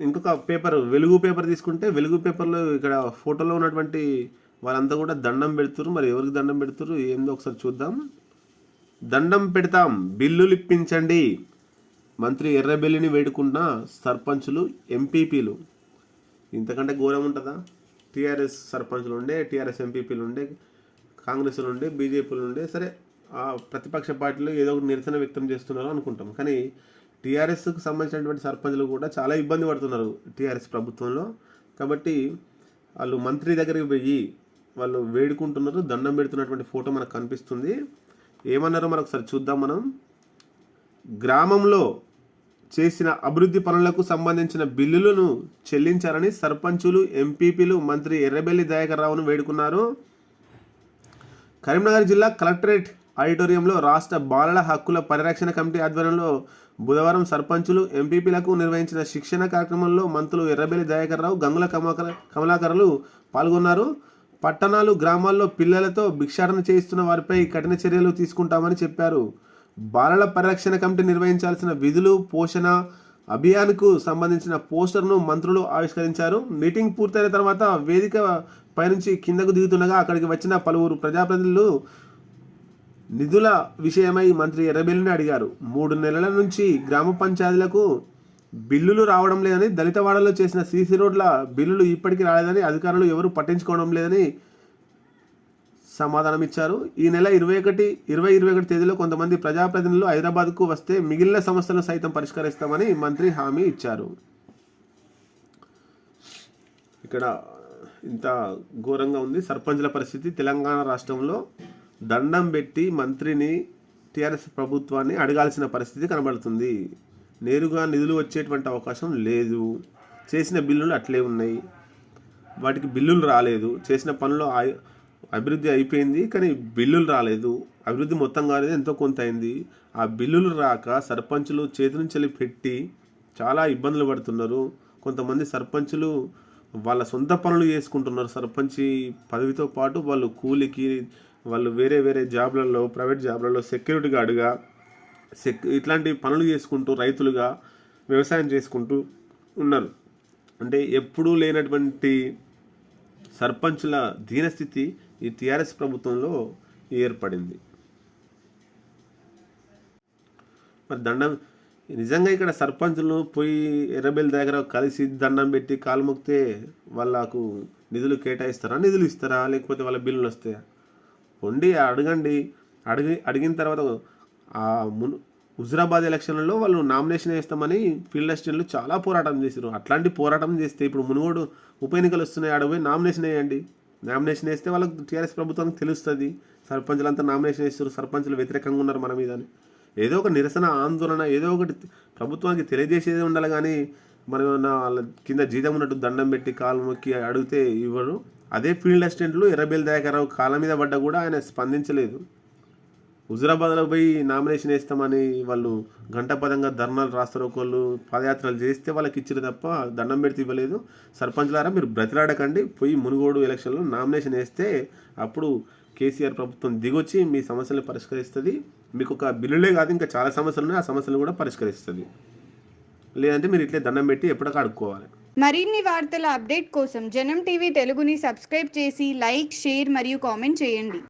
ఇంకొక పేపర్ వెలుగు పేపర్ తీసుకుంటే వెలుగు పేపర్లో ఇక్కడ ఫోటోలో ఉన్నటువంటి వాళ్ళంతా కూడా దండం పెడుతురు మరి ఎవరికి దండం పెడుతురు ఏందో ఒకసారి చూద్దాం. దండం పెడతాం. బిల్లులు ఇప్పించండి మంత్రి ఎర్రబెల్లిని వేడుకున్న సర్పంచులు ఎంపీపీలు. ఇంతకంటే ఘోరం ఉంటుందా? టీఆర్ఎస్ సర్పంచులు ఉండే టీఆర్ఎస్ ఎంపీపీలు ఉండే కాంగ్రెస్లు ఉండే బీజేపీలు ఉండే సరే ఆ ప్రతిపక్ష పార్టీలు ఏదో ఒక నిరసన వ్యక్తం చేస్తున్నారు అనుకుంటాం. కానీ టీఆర్ఎస్కు సంబంధించినటువంటి సర్పంచులు కూడా చాలా ఇబ్బంది పడుతున్నారు టీఆర్ఎస్ ప్రభుత్వంలో. కాబట్టి వాళ్ళు మంత్రి దగ్గరికి పోయి వాళ్ళు వేడుకుంటున్నారు దండం పెడుతున్నటువంటి ఫోటో మనకు కనిపిస్తుంది. ఏమన్నారో మనం ఒకసారి చూద్దాం మనం. గ్రామంలో చేసిన అభివృద్ధి పనులకు సంబంధించిన బిల్లులను చెల్లించాలని సర్పంచులు ఎంపీపీలు మంత్రి ఎర్రబెల్లి దయాకర్ రావును వేడుకున్నారు. కరీంనగర్ జిల్లా కలెక్టరేట్ ఆడిటోరియంలో రాష్ట్ర బాలల హక్కుల పరిరక్షణ కమిటీ ఆధ్వర్యంలో బుధవారం సర్పంచులు ఎంపీపీలకు నిర్వహించిన శిక్షణ కార్యక్రమంలో మంత్రులు ఎర్రబెల్లి దయాకర్రావు గంగుల కమలాకర కమలాకరలు పాల్గొన్నారు. పట్టణాలు గ్రామాల్లో పిల్లలతో భిక్షాటన చేయిస్తున్న వారిపై కఠిన చర్యలు తీసుకుంటామని చెప్పారు. బాలల పరిరక్షణ కమిటీ నిర్వహించాల్సిన విధులు పోషణ అభియాన్కు సంబంధించిన పోస్టర్ను మంత్రులు ఆవిష్కరించారు. మీటింగ్ పూర్తయిన తర్వాత వేదిక పైనుంచి కిందకు దిగుతుండగా అక్కడికి వచ్చిన పలువురు ప్రజాప్రతినిధులు నిధుల విషయమై మంత్రి ఎర్రబెల్లిని అడిగారు. మూడు నెలల నుంచి గ్రామ పంచాయతీలకు బిల్లులు రావడం లేదని దళితవాడలో చేసిన సీసీ రోడ్ల బిల్లులు ఇప్పటికీ రాలేదని అధికారులు ఎవరు పట్టించుకోవడం లేదని సమాధానం ఇచ్చారు ఈ నెల ఇరవై ఒకటి ఇరవై ఇరవై ఒకటి తేదీలో కొంతమంది ప్రజాప్రతినిధులు హైదరాబాద్కు వస్తే మిగిలిన సమస్యలను సైతం పరిష్కరిస్తామని మంత్రి హామీ ఇచ్చారు. ఇక్కడ ఇంత ఘోరంగా ఉంది. సర్పంచ్ల పరిస్థితి తెలంగాణ రాష్ట్రంలో దండం పెట్టి మంత్రిని టీఆర్ఎస్ ప్రభుత్వాన్ని అడగాల్సిన పరిస్థితి కనబడుతుంది. నేరుగా నిధులు వచ్చేటువంటి అవకాశం లేదు. చేసిన బిల్లులు అట్లే ఉన్నాయి. వాటికి బిల్లులు రాలేదు. చేసిన పనులు అభివృద్ధి అయిపోయింది కానీ బిల్లులు రాలేదు. అభివృద్ధి మొత్తం కాలేదు ఎంతో కొంత అయింది. ఆ బిల్లులు రాక సర్పంచులు చేతి నుంచి పెట్టి చాలా ఇబ్బందులు పడుతున్నారు. కొంతమంది సర్పంచులు వాళ్ళ సొంత పనులు చేసుకుంటున్నారు సర్పంచి పదవితో పాటు వాళ్ళు కూలికి వాళ్ళు వేరే వేరే జాబ్లలో ప్రైవేట్ జాబ్లలో సెక్యూరిటీ గార్డుగా సెక్ ఇట్లాంటి పనులు చేసుకుంటూ రైతులుగా వ్యవసాయం చేసుకుంటూ ఉన్నారు. అంటే ఎప్పుడూ లేనటువంటి సర్పంచుల దీనస్థితి ఈ టీఆర్ఎస్ ప్రభుత్వంలో ఏర్పడింది. మరి దండం నిజంగా ఇక్కడ సర్పంచులు పోయి ఎర్రబెల్లి దగ్గర కలిసి దండం పెట్టి కాలు మొక్కితే వాళ్ళకు నిధులు కేటాయిస్తారా నిధులు ఇస్తారా లేకపోతే వాళ్ళ బిల్లులు వస్తాయా? ఉండి అడగండి. అడిగి అడిగిన తర్వాత ఆ మున్ హుజరాబాద్ ఎలక్షన్లలో వాళ్ళు నామినేషన్ వేస్తామని ఫీల్డ్ అసిస్టెంట్లు చాలా పోరాటం చేశారు అట్లాంటి పోరాటం చేస్తే ఇప్పుడు మునుగోడు ఉప ఎన్నికలు వస్తున్నాయి ఆడ పోయి నామినేషన్ వేయండి. నామినేషన్ వేస్తే వాళ్ళకి టీఆర్ఎస్ ప్రభుత్వానికి తెలుస్తుంది. సర్పంచులంతా నామినేషన్ వేస్తారు సర్పంచులు వ్యతిరేకంగా ఉన్నారు మన మీద అని ఏదో ఒక నిరసన ఆందోళన ఏదో ఒకటి ప్రభుత్వానికి తెలియజేసేది ఉండాలి కానీ మనం ఏమన్నా వాళ్ళ కింద జీతం ఉన్నట్టు దండం పెట్టి కాలు మొక్కి అడిగితే ఇవ్వరు. అదే ఫీల్డ్ అసిస్టెంట్లు ఎర్రబేల్ దయాకరావు కాళ్ళ మీద పడ్డా కూడా ఆయన స్పందించలేదు. హుజురాబాద్లో పోయి నామినేషన్ వేస్తామని వాళ్ళు గంటపదంగా ధర్నాలు రాస్తారోకోళ్ళు పాదయాత్రలు చేస్తే వాళ్ళకి ఇచ్చారు తప్ప దండం పెడితే ఇవ్వలేదు. సర్పంచ్లారా మీరు బ్రతిలాడకండి పోయి మునుగోడు ఎలక్షన్లో నామినేషన్ వేస్తే అప్పుడు కేసీఆర్ ప్రభుత్వం దిగొచ్చి మీ సమస్యలను పరిష్కరిస్తుంది. మీకు ఒక బిల్లులే కాదు ఇంకా చాలా సమస్యలు ఉన్నాయి. ఆ సమస్యలు కూడా పరిష్కరిస్తుంది. లేదంటే మీరు ఇట్లే దండం పెట్టి ఎప్పటికీ అడుక్కోవాలి. మరిన్ని వార్తల అప్డేట్ కోసం జనం టీవీ తెలుగుని సబ్స్క్రైబ్ చేసి లైక్ షేర్ మరియు కామెంట్ చేయండి.